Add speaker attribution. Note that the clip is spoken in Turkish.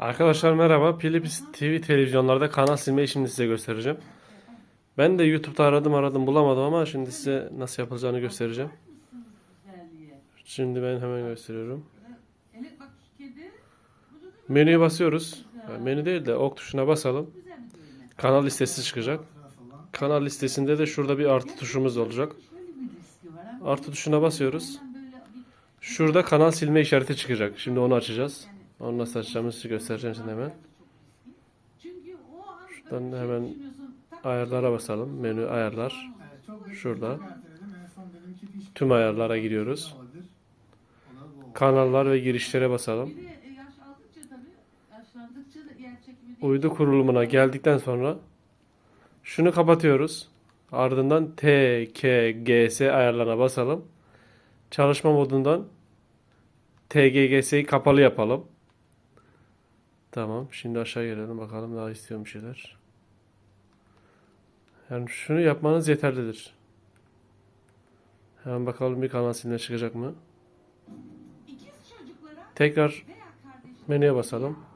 Speaker 1: Arkadaşlar merhaba. Philips TV televizyonlarda kanal silmeyi şimdi size göstereceğim. Ben de YouTube'da aradım aradım bulamadım ama şimdi size nasıl yapılacağını göstereceğim. Şimdi ben hemen gösteriyorum. Menüye basıyoruz. Menü değil de ok tuşuna basalım. Kanal listesi çıkacak. Kanal listesinde de şurada bir artı tuşumuz olacak. Artı tuşuna basıyoruz. Şurada kanal silme işareti çıkacak. Şimdi onu açacağız. Onu nasıl açacağımızı size göstereceğim şimdi hemen. Şuradan hemen Ayarlara basalım. Menü ayarlar. Şurada. Tüm ayarlara giriyoruz. Kanallar ve girişlere basalım. Uydu kurulumuna geldikten sonra şunu kapatıyoruz. Ardından T, K, G, S ayarlarına basalım. Çalışma modundan TGGS'yi kapalı yapalım. Tamam. Şimdi aşağı gelelim bakalım daha istiyorum bir şeyler. Yani şunu yapmanız yeterlidir. Hemen bakalım bir kanal silme çıkacak mı? Tekrar menüye basalım.